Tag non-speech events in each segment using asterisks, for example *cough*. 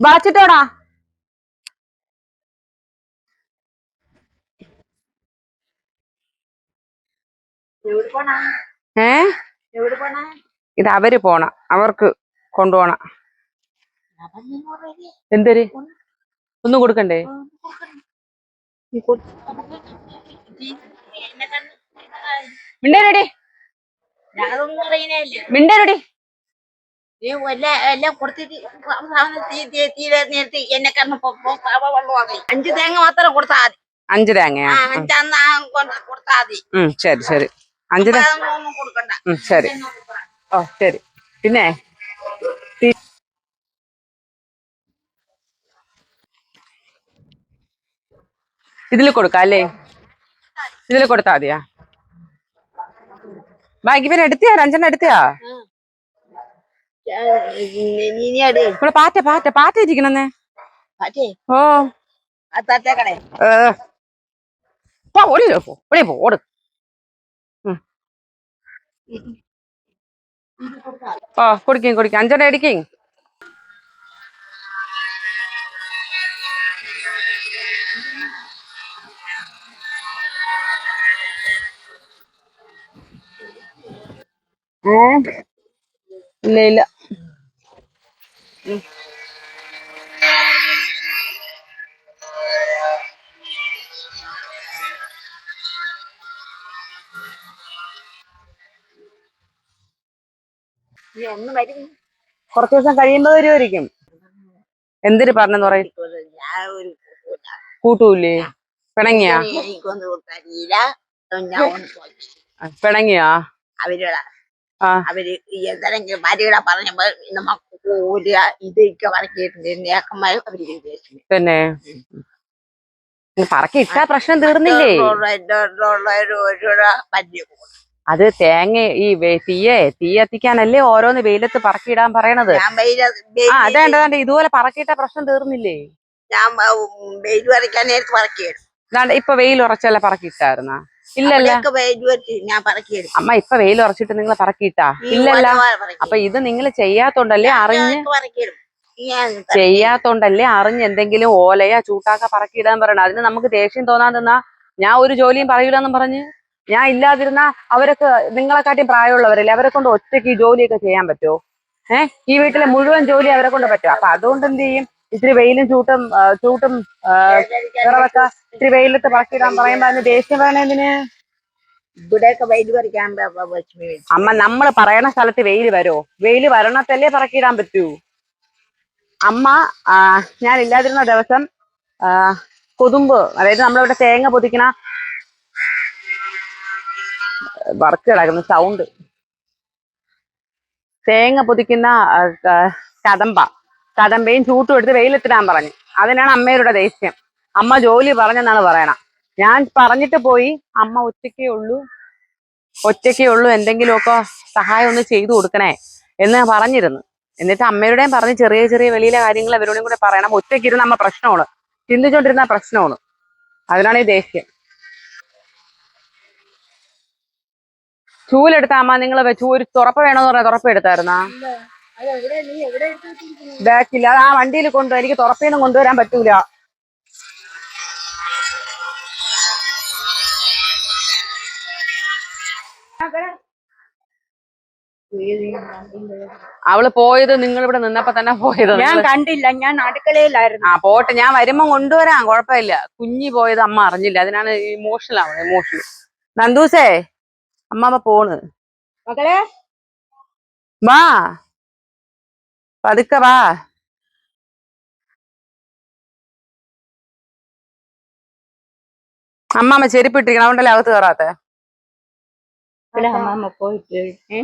വാച്ചിട്ടോടാ. ഏ? ഇത് അവർ പോണ. അവർക്ക് കൊണ്ടുപോണ. എന്തര്? ഒന്നും കൊടുക്കണ്ടേ? മിണ്ടേരടി. മിണ്ടരുടി. എല്ലാം എല്ലാം കൊടുത്തിട്ട് അവസാനം തീ തീ തീരെ നേരത്തെ എന്നെ കാരണം അഞ്ച് തേങ്ങ മാത്രം കൊടുത്താൽ മതി അഞ്ച് തേങ്ങയാ ആ അഞ്ചാന്ന് കൊണ്ട് കൊടുത്താൽ മതി ഉം ശരി ശരി അഞ്ച് തേ അതൊന്നും ഒന്നും കൊടുക്കണ്ട ഉം ശരി ഓ ശരി പിന്നെ തി- ഇതിൽ കൊടുക്കാം അല്ലേ ഇതിൽ കൊടുത്താ മതിയാ ബാക്കി പിന്നെ എടുത്തിയാ രണ്ടെണ്ണം എടുത്തിയാ നീ അട് ഇവിടെ പാറ്റ പാറ്റ പാറ്റ ഇരിക്കണെന്നേ. ഓ. ഓടില്ലോ ഇവിടെ ഓട് ഓ കുടിക്കും കുടിക്കും. അഞ്ചര അടിക്കും ഏ? ഇല്ല ഇല്ല. കുറച്ച് ദിവസം കഴിയുമ്പോ വരുമായിരിക്കും എന്തിനു പറഞ്ഞെന്ന് പറയും. കൂട്ടൂലേ പിണങ്ങിയാ? പിണങ്ങിയാ? അവരുടെ. അവർ എന്തെങ്കിലും വരികളെ പറഞ്ഞപ്പോ ഒരു ഇതൊക്കെ പറക്കിയിട്ടുണ്ട് നേക്കന്മാർ അവർ ഉദ്ദേശിച്ചു തന്നെ പറക്കി ഇട്ടാ പ്രശ്നം തീർന്നില്ലേ? അത് തേങ്ങ ഈ തീയെ തീ എത്തിക്കാനല്ലേ ഓരോന്ന് വെയിലത്ത് പറക്കിയിടാൻ പറയണത്. ആ അതേണ്ട അതേണ്ട ഇതുപോലെ പറക്കിയിട്ട പ്രശ്നം തീർന്നില്ലേ? ഞാൻ വെയിൽ പറക്കാൻ നേരത്ത് പറക്കിയിടും. ഇപ്പൊ വെയിൽ ഉറച്ചല്ല പറക്കിയിട്ടായിരുന്ന? അമ്മ ഇപ്പൊ വെയിൽ ഉറച്ചിട്ട് നിങ്ങൾ പറക്കിട്ടാ ഇല്ലല്ല. അപ്പൊ ഇത് നിങ്ങൾ ചെയ്യാത്തോണ്ടല്ലേ അറിഞ്ഞ് ചെയ്യാത്തോണ്ടല്ലേ അറിഞ്ഞ് എന്തെങ്കിലും ഓലയാ ചൂട്ടാക്ക പറക്കിയിടാൻ പറയണ അതിന് നമുക്ക് ദേഷ്യം തോന്നാൻ തന്നാ ഞാൻ ഒരു ജോലിയും പറയൂലെന്നും പറഞ്ഞ് ഞാൻ ഇല്ലാതിരുന്ന അവരൊക്കെ നിങ്ങളെക്കാട്ടി പ്രായമുള്ളവരല്ലേ? അവരെ കൊണ്ട് ഒറ്റയ്ക്ക് ഈ ജോലിയൊക്കെ ചെയ്യാൻ പറ്റുമോ ഏഹ് ഈ വീട്ടിലെ മുഴുവൻ ജോലി അവരെ കൊണ്ട് പറ്റും അപ്പൊ അതുകൊണ്ട് എന്ത് ചെയ്യും? ഇത്തിരി വെയിലും ചൂട്ടും ചൂട്ടും നിറവൊക്കെ വിറവൊക്കെ ഇത്തിരി വെയിലത്ത് പറക്കിടാൻ പറയുമ്പോ അതിന് ദേഷ്യം പറയണതിന് ഇവിടെയൊക്കെ വെയിൽ പറിക്കാൻ അമ്മ നമ്മൾ പറയണ സ്ഥലത്ത് വെയിൽ വരോ? വെയിൽ വരണത്തല്ലേ പറക്കിടാൻ പറ്റൂ? അമ്മ ഞാൻ ഇല്ലാതിരുന്ന ദിവസം കൊതുമ്പ് അതായത് നമ്മളിവിടെ തേങ്ങ പൊതിക്കണ വർക്ക് കിടക്കുന്ന സൗണ്ട് തേങ്ങ പൊതിക്കുന്ന കദമ്പ കദമ്പയും ചൂട്ടും എടുത്ത് വെയിലെത്തിടാൻ പറഞ്ഞു. അതിനാണ് അമ്മയുടെ ദേഷ്യം. അമ്മ ജോലി പറഞ്ഞെന്നാണ് പറയണം. ഞാൻ പറഞ്ഞിട്ട് പോയി. അമ്മ ഒറ്റയ്ക്കേ ഉള്ളൂ. ഒറ്റയ്ക്കേ ഉള്ളൂ. എന്തെങ്കിലുമൊക്കെ സഹായം ഒന്ന് ചെയ്തു കൊടുക്കണേ എന്ന് പറഞ്ഞിരുന്നു. എന്നിട്ട് അമ്മയുടെയും പറഞ്ഞ് ചെറിയ ചെറിയ വെളിയിലെ കാര്യങ്ങൾ അവരോടും കൂടെ പറയണം. ഒറ്റയ്ക്കിരുന്ന് അമ്മ പ്രശ്നമാണ്. ചിന്തിച്ചോണ്ടിരുന്ന പ്രശ്നമാണ്. അതിനാണ് ഈ ദേഷ്യം. ചൂലെടുത്ത അമ്മ നിങ്ങൾ ഒരു തുറപ്പ് വേണമെന്ന് പറഞ്ഞാൽ തുറപ്പ് എടുത്തായിരുന്നാ? ബാക്കില്ല. അത് ആ വണ്ടിയിൽ കൊണ്ടു എനിക്ക് തുറപ്പീന്നും കൊണ്ടുവരാൻ പറ്റൂല. അവൾ പോയത് നിങ്ങൾ ഇവിടെ നിന്നപ്പോ തന്നെ പോയത്. ഞാൻ കണ്ടില്ല. ഞാൻ അടുക്കളയിലായിരുന്നു. ആ പോട്ടെ. ഞാൻ വരുമ്പോ കൊണ്ടുവരാം. കുഴപ്പമില്ല. കുഞ്ഞി പോയത് അമ്മ അറിഞ്ഞില്ല. അതിനാണ് ഇമോഷണൽ ആവുന്നത് ഇമോഷണൽ നന്ദൂസേ അമ്മ പോണ്. മകളെ? വാ. പതുക്കെ വാ. അമ്മാമ്മ ചെരുപ്പിട്ടിരിക്കണം അതുകൊണ്ടല്ലേ അകത്ത് കയറാത്ത? പിന്നെ അമ്മാമ്മ പോയിട്ട് ഏ?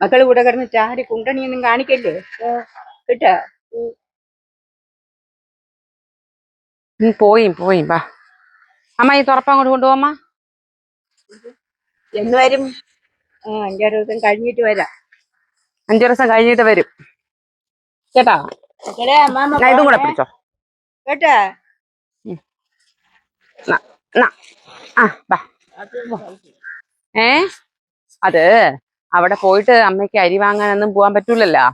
മക്കൾ കൂടെ കിടന്ന് ചാരി കുണ്ടണിയൊന്നും കാണിക്കല്ലേ? കേട്ടോ? പോയി പോയി വാ. അമ്മ ഈ തുറപ്പ് അങ്ങോട്ട് കൊണ്ടുപോമ്മ എന്ന് വരും? അഞ്ചാറ് ദിവസം കഴിഞ്ഞിട്ട് വരാം. അഞ്ചു ദിവസം കഴിഞ്ഞിട്ട് വരും. ഇതും കൂടെ പിടിച്ചോ. കേട്ടാ? ഏ? അത് അവിടെ പോയിട്ട് അമ്മയ്ക്ക് അരി വാങ്ങാനൊന്നും പോവാൻ പറ്റൂലല്ലോ.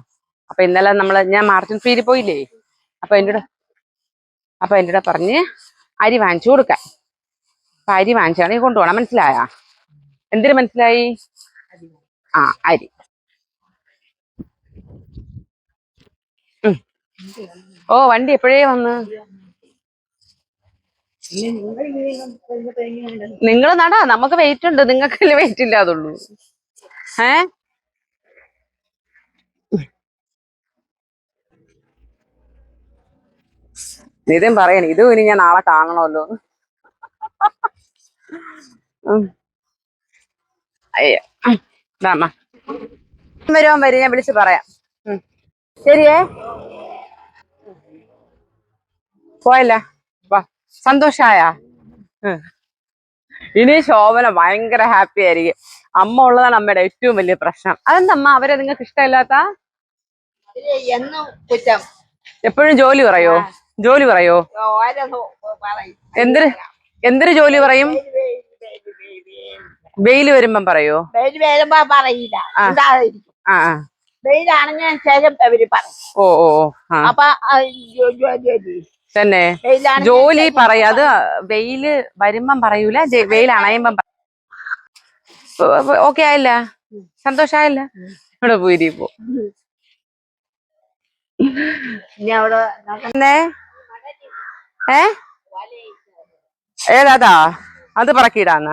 അപ്പൊ ഇന്നലെ നമ്മൾ ഞാൻ മാർച്ചിൻ ഫീരി പോയില്ലേ? അപ്പൊ എന്റെ കൂടെ അപ്പൊ എന്റെ കൂടെ പറഞ്ഞ് അരി വാങ്ങിച്ചു കൊടുക്കാൻ. അപ്പൊ അരി വാങ്ങിച്ചാണെങ്കിൽ കൊണ്ടുപോകണം മനസ്സിലായാ? എന്തിനു മനസ്സിലായി? ആ അരി. ഓ വണ്ടി എപ്പോഴേ വന്ന്? നിങ്ങൾ നടാ നമുക്ക് വെയിറ്റ് ഉണ്ട്. നിങ്ങൾക്കല്ലേ വെയിറ്റ് ഇല്ലാതുള്ളൂ. ഏ? നിതിൻ പറയണ ഇത് ഇനി ഞാൻ നാളെ കാണണമല്ലോ. അയ്യോ. വരുവാൻ വരും ഞാൻ വിളിച്ച് പറയാം. ശരിയേ? പോയല്ല. വാ സന്തോഷായ? ഇനി ശോഭന ഭയങ്കര ഹാപ്പി ആയിരിക്കും. അമ്മ ഉള്ളതാണ് അമ്മയുടെ ഏറ്റവും വലിയ പ്രശ്നം. അതെന്തമ്മ അവരെ നിങ്ങൾക്ക് ഇഷ്ടമില്ലാത്ത? എപ്പോഴും ജോലി പറയോ? ജോലി പറയോ? എന്തിന് എന്തൊരു എന്തൊരു ജോലി പറയും? വെയിൽ വരുമ്പം പറയോ? വെയിൽ വരുമ്പോ പറയില്ല. ആ. ശേഷം അവർ പറയും. ഓ ഓ അപ്പൊ ജോലി തന്നെ. ജോലി പറയാ. അത് വെയിൽ വരുമ്പം പറയൂല. വെയിൽ അണയുമ്പം ഓക്കെ ആയില്ല? സന്തോഷായില്ല? ഇവിടെ പോയി പോ. ഇനി അവിടെ നോക്കാം. എന്നേ ഏ? ഏതാതാ അത്? പറക്കിയിടാന്ന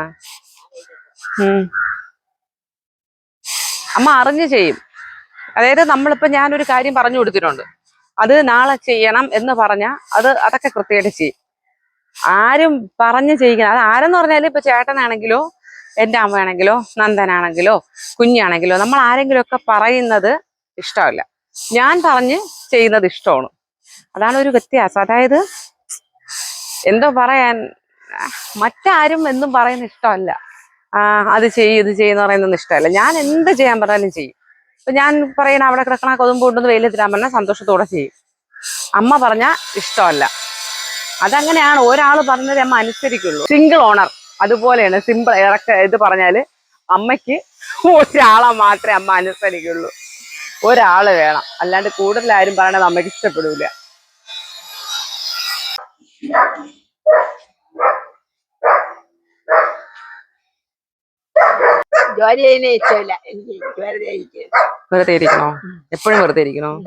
അമ്മ അറിഞ്ഞു ചെയ്യും. അതായത് നമ്മളിപ്പോ ഞാനൊരു കാര്യം പറഞ്ഞു കൊടുത്തിട്ടുണ്ട്. അത് നാളെ ചെയ്യണം എന്ന് പറഞ്ഞ അത് അതൊക്കെ കൃത്യമായിട്ട് ചെയ്യും. ആരും പറഞ്ഞ് ചെയ്യിക്കണം അത് ആരെന്ന് പറഞ്ഞാൽ ഇപ്പൊ ചേട്ടനാണെങ്കിലോ എന്റെ അമ്മയാണെങ്കിലോ നന്ദനാണെങ്കിലോ കുഞ്ഞാണെങ്കിലോ നമ്മൾ ആരെങ്കിലും ഒക്കെ പറയുന്നത് ഇഷ്ടമല്ല. ഞാൻ പറഞ്ഞ് ചെയ്യുന്നത് ഇഷ്ടമാണ്. അതാണ് ഒരു വ്യത്യാസം. അതായത് എന്തോ പറയാൻ മറ്റാരും എന്നും പറയുന്ന ഇഷ്ടമല്ല. അത് ചെയ്യും ഇത് ചെയ്യുന്ന പറയുന്നൊന്നും ഇഷ്ടമല്ല. ഞാൻ എന്ത് ചെയ്യാൻ പറഞ്ഞാലും ചെയ്യും. ഇപ്പൊ ഞാൻ പറയണ അവിടെ കിടക്കണ കൊതുമ്പ് കൊണ്ടുവന്ന് വെയിലെത്തിരാൻ പറഞ്ഞാൽ സന്തോഷത്തോടെ ചെയ്യും. അമ്മ പറഞ്ഞ ഇഷ്ടമല്ല. അതങ്ങനെയാണ് ഒരാൾ പറഞ്ഞത് അമ്മ അനുസരിക്കുള്ളൂ. സിംഗിൾ ഓണർ അതുപോലെയാണ് സിമ്പിൾ ഇറക്ക ഇത് പറഞ്ഞാൽ അമ്മയ്ക്ക് ഒരാളെ മാത്രമേ അമ്മ അനുസരിക്കുള്ളൂ. ഒരാൾ വേണം. അല്ലാണ്ട് കൂടുതൽ ആരും പറയണത് അമ്മയ്ക്ക് ഇഷ്ടപ്പെടൂല. ജോലി ചെയ്യുന്ന ഇഷ്ടമില്ല എനിക്ക് വെറുതെ ഇരിക്കും വെറുതെ ഇരിക്കണോ? എപ്പോഴും വെറുതെ ഇരിക്കണോ?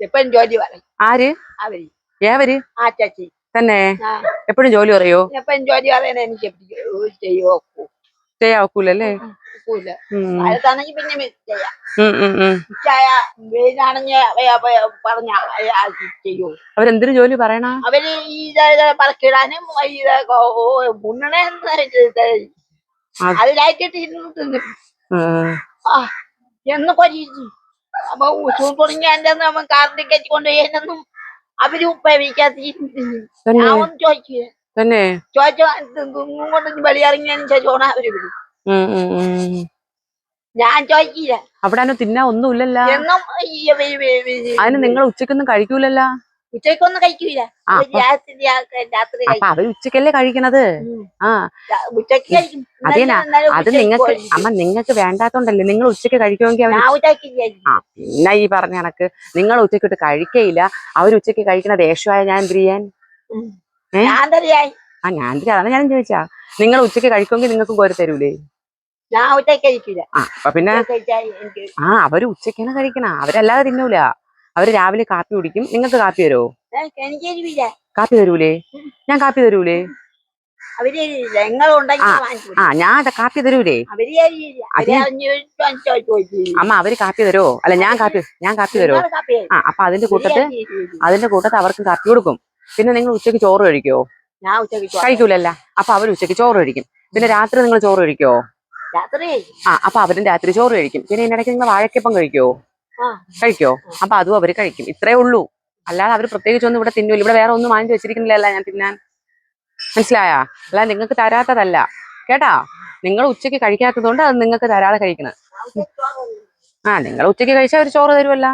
എപ്പോഴും ജോലി പറയും. ആര്? അവർ. ഏവര്? ആ ചേച്ചി. തന്നെ. എപ്പോഴും ജോലി പറയോ? എപ്പോഴും ജോലി പറയുന്ന എനിക്ക്. അടുത്താണെങ്കിൽ പിന്നെ ചെയ്യാം. ഉം, ഉം, ഉം. ഉച്ചായ വെയിലാണെങ്കിൽ പറഞ്ഞ ചെയ്യൂ. അവരെന്തൊരു ജോലി പറയണ? അവർ ഈ പറക്കിടാനും ഇത് ഇരുന്ന് ആ. എന്ന് കൊരിച്ചു അപ്പൊ തുടങ്ങി എന്റെ കയറ്റി കാർ ടിക്കറ്റ് കൊണ്ടുപോയെന്നും അവർ ഉപയോഗിക്കാത്ത തന്നെ. ഞാൻ ഒന്ന് ചോദിക്കുക തന്നെ. ചോദിച്ചോ കൊണ്ട് വെളിയിറങ്ങിയതിന് ശേഷമാണ് അവർ വിടും. ഞാൻ ചോദിക്കില്ല അവിടെ തിന്നാ ഒന്നുമില്ലല്ലോ. എന്നും അതിന് നിങ്ങൾ ഉച്ചക്കൊന്നും കഴിക്കൂലല്ല? ഉച്ചയ്ക്കൊന്നും കഴിക്കൂല. രാത്രി അപ്പൊ അവർ ഉച്ചക്കല്ലേ കഴിക്കണത്. ആ. ഉച്ചയ്ക്ക് കഴിക്കും. അതേനാ, അത് നിങ്ങക്ക് നിങ്ങൾക്ക്. അമ്മ നിങ്ങൾക്ക് വേണ്ടാത്തോണ്ടല്ലേ നിങ്ങൾ ഉച്ചയ്ക്ക് കഴിക്കുമെങ്കിൽ അവർ ആ പിന്നെ ഈ പറഞ്ഞ കണക്ക് നിങ്ങൾ ഉച്ചക്കിട്ട് കഴിക്കയില്ല. അവർ ഉച്ചയ്ക്ക് കഴിക്കണ ദേഷ്യമായ ഞാൻ എന്ത് ചെയ്യാൻ? ആ ഞാൻ? അതാണ് ഞാൻ ചോദിച്ചാ. നിങ്ങൾ ഉച്ചയ്ക്ക് കഴിക്കുമെങ്കിൽ നിങ്ങൾക്ക് കോരി തരൂലേ? ഞാൻ ഉച്ചയ്ക്ക് കഴിക്കില്ല ആ അപ്പൊ പിന്നെ ആ അവർ ഉച്ചക്കാണ് കഴിക്കണ. അവരല്ലാതെ തിന്നൂല. അവർ രാവിലെ കാപ്പി കുടിക്കും. നിങ്ങൾക്ക് കാപ്പി തരുമോ കാപ്പി തരൂലേ? ഞാൻ കാപ്പി തരൂലേ? ആ. ഞാൻ കാപ്പി തരൂലേ? അമ്മ അവർ കാപ്പി തരുമോ അല്ല ഞാൻ കാപ്പി ഞാൻ കാപ്പി തരുമോ കഴിക്കും. ആ അപ്പൊ അതിന്റെ കൂട്ടത്ത് അതിന്റെ കൂട്ടത്ത് അവർക്ക് കാപ്പി കൊടുക്കും. പിന്നെ നിങ്ങൾ ഉച്ചയ്ക്ക് ചോറ് കഴിക്കോ? കഴിക്കൂലല്ല. അപ്പൊ അവർ ഉച്ചയ്ക്ക് ചോറ് കഴിക്കും. പിന്നെ രാത്രി നിങ്ങൾ ചോറ് കഴിക്കോ? രാത്രി ആ അപ്പൊ അവരും രാത്രി ചോറ് കഴിക്കും. പിന്നെ ഇതിനിടയ്ക്ക് നിങ്ങൾ വാഴക്കപ്പം കഴിക്കുവോ ആ കഴിക്കോ? അപ്പൊ അതും അവർ കഴിക്കും. ഇത്രേ ഉള്ളൂ. അല്ലാതെ അവർ പ്രത്യേകിച്ച് ഒന്നും ഇവിടെ തിന്നൂല. ഇവിടെ വേറെ ഒന്നും വാങ്ങിച്ചു വെച്ചിരിക്കുന്നില്ല ഞാൻ തിന്നാൻ. മനസ്സിലായാ? അല്ല നിങ്ങൾക്ക് തരാത്തതല്ല. കേട്ടാ? നിങ്ങൾ ഉച്ചയ്ക്ക് കഴിക്കാത്തതുകൊണ്ട് അത് നിങ്ങൾക്ക് തരാതെ കഴിക്കണം. ആ നിങ്ങൾ ഉച്ചയ്ക്ക് കഴിച്ചാൽ അവർ ചോറ് തരുമല്ല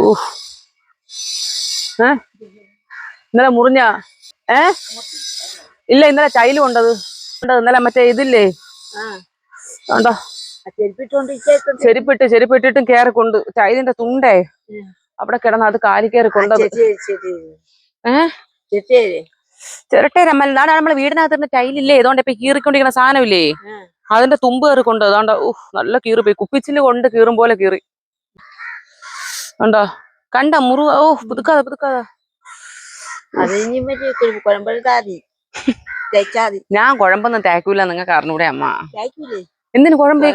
ഊഹ്. ഏ? ഇന്നലെ മുറിഞ്ഞ? ഏ? ഇല്ല ഇന്നലെ ചൈൽ കൊണ്ടത്. ഇന്നലെ മറ്റേ ഇതില്ലേ? ഉണ്ടോ ചെരുപ്പിട്ട് ചെരുപ്പിട്ടിട്ടും കേറി കൊണ്ട് ചൈലിന്റെ തുണ്ടേ. അവിടെ കിടന്ന അത് കാലി കയറി കൊണ്ടത്. ശരി ശരി ഏ? ശരി ചിരട്ടേരമ്മ നാളെ നമ്മളെ വീടിനകത്ത് ടൈലില്ലേ? ഇതുകൊണ്ട് ഇപ്പൊ കീറിക്കൊണ്ടിരിക്കുന്ന സാധനമില്ലേ? ഇല്ലേ അതിന്റെ തുമ്പ് കയറി കൊണ്ട് അതുകൊണ്ട് നല്ല കീറി പോയി കുപ്പിച്ചിൽ കൊണ്ട് കീറും പോലെ കീറി. ഉണ്ടോ? കണ്ട? മുറിവ്. ഓ പുതുക്കാതെ പുതുക്കാതെ. ഞാൻ കുഴമ്പൊന്നും തേക്കൂല നിങ്ങൾക്ക് അറിഞ്ഞൂടെ അമ്മ. എന്തിനു കുഴമ്പ്?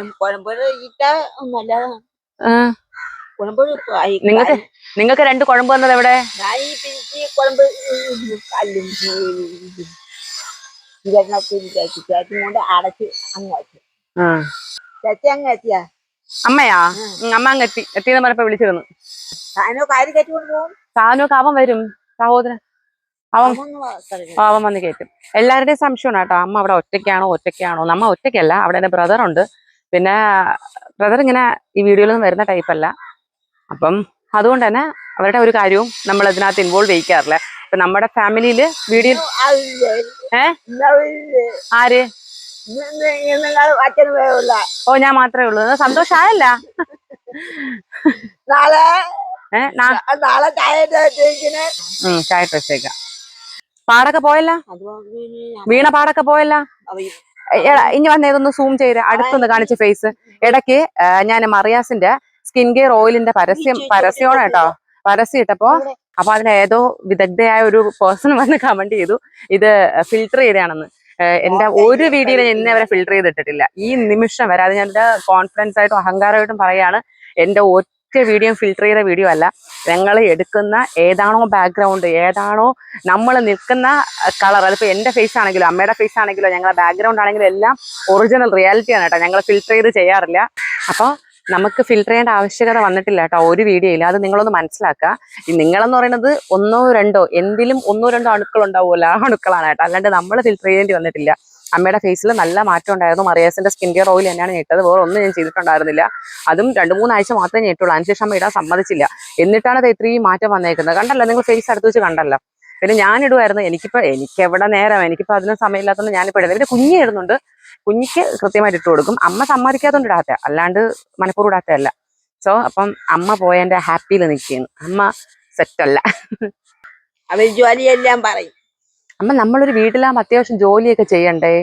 നിങ്ങക്ക് നിങ്ങക്ക് രണ്ട് കുഴമ്പ് വന്നത് എവിടെ? അടച്ച് അങ്ങ് വെച്ചു ആ. തേച്ച് അങ്ങ് എത്തിയാ അമ്മയാ? അമ്മ അങ്ങ് എത്തി. എത്തിയെന്ന് പറഞ്ഞപ്പോ വിളിച്ചിരുന്നു. സാധനമൊക്കെ അവൻ വരും. സഹോദരൻ. അവൻ. അവൻ വന്ന് കയറ്റും എല്ലാവരുടെയും സംശയമാണ് കേട്ടോ. അമ്മ അവിടെ ഒറ്റയ്ക്കാണോ? ഒറ്റയ്ക്കാണോ? നമ്മ ഒറ്റയ്ക്കല്ല. അവിടെ എന്റെ ബ്രദർ ഉണ്ട്. പിന്നെ ബ്രദർ ഇങ്ങനെ ഈ വീഡിയോയിലൊന്നും വരുന്ന ടൈപ്പ് അല്ല. അപ്പം അതുകൊണ്ട് തന്നെ അവരുടെ ഒരു കാര്യവും നമ്മൾ ഇതിനകത്ത് ഇൻവോൾവ് ചെയ്യിക്കാറില്ല. ഇപ്പൊ നമ്മുടെ ഫാമിലിയിൽ വീഡിയോ? ഏ? ആര്? അച്ഛന് ഓ ഞാൻ മാത്രമേ ഉള്ളൂ. സന്തോഷായല്ല നാളെ നാളെ ചായ ചായ വെച്ചേക്കാം. പാടൊക്കെ പോയല്ല? വീണ പാടൊക്കെ പോയല്ല? എടാ, ഇനി വന്ന ഇതൊന്ന് സൂം ചെയ്ത് അടുത്തൊന്ന് കാണിച്ച ഫേസ്. ഇടയ്ക്ക് ഞാൻ മറിയാസിന്റെ സ്കിൻ കെയർ ഓയിലിന്റെ പരസ്യം പരസ്യമാണ് കേട്ടോ. പരസ്യം ഇട്ടപ്പോ അപ്പൊ അതിന് ഏതോ വിദഗ്ധയായ ഒരു പേഴ്സൺ വന്ന് കമന്റ് ചെയ്തു. ഇത് ഫിൽട്ടർ ചെയ്തതാണെന്ന്. എന്റെ ഒരു വീഡിയോയിൽ ഞാൻ ഇന്നേ വരെ ഫിൽട്ടർ ചെയ്തിട്ടിട്ടില്ല ഈ നിമിഷം വരെ അത് ഞാൻ എന്റെ കോൺഫിഡൻസ് ആയിട്ടും അഹങ്കാരമായിട്ടും പറയാണ് എന്റെ ഒറ്റ വീഡിയോ ഫിൽട്ടർ ചെയ്ത വീഡിയോ അല്ല. ഞങ്ങൾ എടുക്കുന്ന ഏതാണോ ബാക്ക്ഗ്രൗണ്ട് ഏതാണോ നമ്മൾ നിൽക്കുന്ന കളർ അതിപ്പോ എന്റെ ഫേസ് ആണെങ്കിലും അമ്മയുടെ ഫേസ് ആണെങ്കിലും ഞങ്ങളുടെ ബാക്ക്ഗ്രൗണ്ട് ആണെങ്കിലും എല്ലാം ഒറിജിനൽ റിയാലിറ്റി ആണ് കേട്ടോ. ഞങ്ങൾ ഫിൽട്ടർ ചെയ്ത് ചെയ്യാറില്ല. അപ്പോൾ നമുക്ക് ഫിൽട്ടർ ചെയ്യേണ്ട ആവശ്യകത വന്നിട്ടില്ല കേട്ടോ ഒരു വീഡിയോയിൽ അത് നിങ്ങളൊന്ന് മനസ്സിലാക്കുക. നിങ്ങളെന്ന് പറയുന്നത് ഒന്നോ രണ്ടോ എന്തിലും ഒന്നോ രണ്ടോ അണുക്കൾ ഉണ്ടാവുമല്ലോ. ആ അണുക്കളാണ് കേട്ടോ. അല്ലാണ്ട് നമ്മൾ ഫിൽട്ടർ ചെയ്യേണ്ടി വന്നിട്ടില്ല. അമ്മയുടെ ഫേസിൽ നല്ല മാറ്റം ഉണ്ടായിരുന്നു. മറിയാസിന്റെ സ്കിൻ കെയർ ഓയിൽ തന്നെയാണ് ഞെട്ടത്. വേറെ ഒന്നും ഞാൻ ചെയ്തിട്ടുണ്ടായിരുന്നില്ല. അതും രണ്ട് മൂന്നാഴ്ച മാത്രമേ ഞെട്ടുള്ളൂ. അതിനുശേഷം അമ്മ ഇടാൻ സമ്മതിച്ചില്ല. എന്നിട്ടാണ് അത് ഇത്രയും മാറ്റം വന്നേക്കുന്നത്. കണ്ടല്ലോ നിങ്ങൾ ഫേസ് അടുത്ത് വെച്ച് കണ്ടല്ലോ. പിന്നെ ഞാൻ ഇടുമായിരുന്നു എനിക്ക് എവിടെ നേരം? എനിക്കിപ്പോ അതിന് സമയമില്ലാത്തതുകൊണ്ട് ഞാനിപ്പോ ഇടുന്നത്. പിന്നെ കുഞ്ഞ് ഇടുന്നുണ്ട് കുഞ്ഞിക്ക് കൃത്യമായിട്ട് ഇട്ട് കൊടുക്കും അമ്മ സമ്മതിക്കാത്തോണ്ട് ഇടാത്ത അല്ലാണ്ട് മനഃപൂർവം ഇടാത്തതല്ല. സോ അപ്പം അമ്മ പോയതിന്റെ ഹാപ്പിയിൽ നിൽക്കുകയാണ്. അമ്മ സെറ്റ് അല്ല അവർ ജോലിയെല്ലാം പറയും. അമ്മ നമ്മളൊരു വീട്ടിലാകുമ്പോ അത്യാവശ്യം ജോലിയൊക്കെ ചെയ്യണ്ടേ?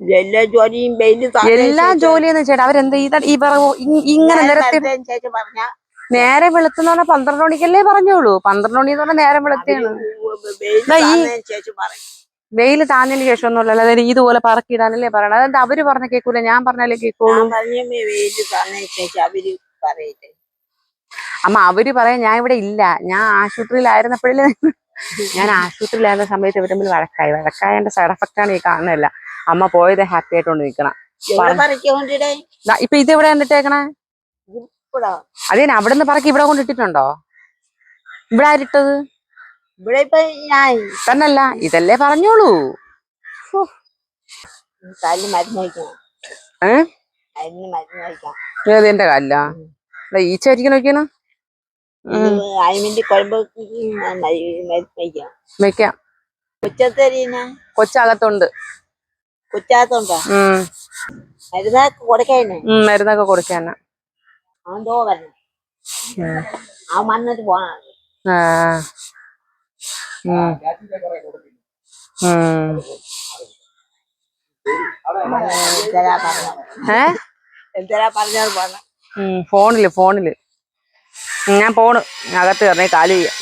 എല്ലാ ജോലിയും എല്ലാ ജോലിയും ചേട്ടാ അവരെന്താ ഈ പറ- ഇ- ഇങ്ങനെ നിരത്തി നേരെ വെളുത്തെന്ന് പറഞ്ഞാൽ പന്ത്രണ്ട് മണിക്കല്ലേ പറഞ്ഞോളൂ. പന്ത്രണ്ട് മണി എന്ന് പറഞ്ഞാൽ നേരെ വെളുത്തെയാണ്. വെയിൽ താഞ്ഞതിന് ശേഷം വെയിൽ ശേഷം ഒന്നുമല്ല അതായത് ഇതുപോലെ പറക്കിയിടാനല്ലേ പറയണത്. അതെന്താ അവർ പറഞ്ഞ കേൾക്കൂല ഞാൻ പറഞ്ഞാലേ കേൾക്കുള്ളൂ അമ്മ അവർ പറയാൻ ഞാൻ ഇവിടെ ഇല്ല. ഞാൻ ആശുപത്രിയിലായിരുന്നപ്പോഴേ *laughs* ഞാൻ ആശുപത്രിയിലായിരുന്ന സമയത്ത് ഇവർ തമ്മിൽ വഴക്കായി. വഴക്കായ സൈഡ് എഫക്റ്റ് ആണ് ഈ കാണുന്നില്ല അമ്മ പോയത് ഹാപ്പി ആയിട്ടോണ്ട് നിൽക്കണം. ഇപ്പൊ ഇത് എവിടെ കണ്ടിട്ടേക്കണേ അതേ അവിടെ നിന്ന് പറക്കി ഇവിടെ കൊണ്ടിട്ടിട്ടുണ്ടോ? ഇവിടെ ആരിട്ടത്? ഇവിടെ ഇപ്പൊ ഞാൻ തന്നല്ല ഇതല്ലേ പറഞ്ഞോളൂ. കാലിന് മരുന്ന് കഴിക്കണം. അതിന് മരുന്ന് കഴിക്കാം ഏത് എന്റെ കാലില? ഈച്ച ആയിരിക്കും നോക്കിയാണ്. അതിന്റെ കുഴമ്പ് മരുന്ന് കഴിക്കാം. വെക്കാം. കൊച്ചത്തരീന കൊച്ചകത്തുണ്ട്. കൊച്ചാത്തോണ്ടോ ഉം. മരുന്ന് കൊടുക്കാനെ. മരുന്നൊക്കെ വരണം ആ വന്നിട്ട് പോണം ഫോണിൽ ഫോണിൽ. ഞാൻ പോണ്. അകത്ത് കയറണേ കാലി ചെയ്യാം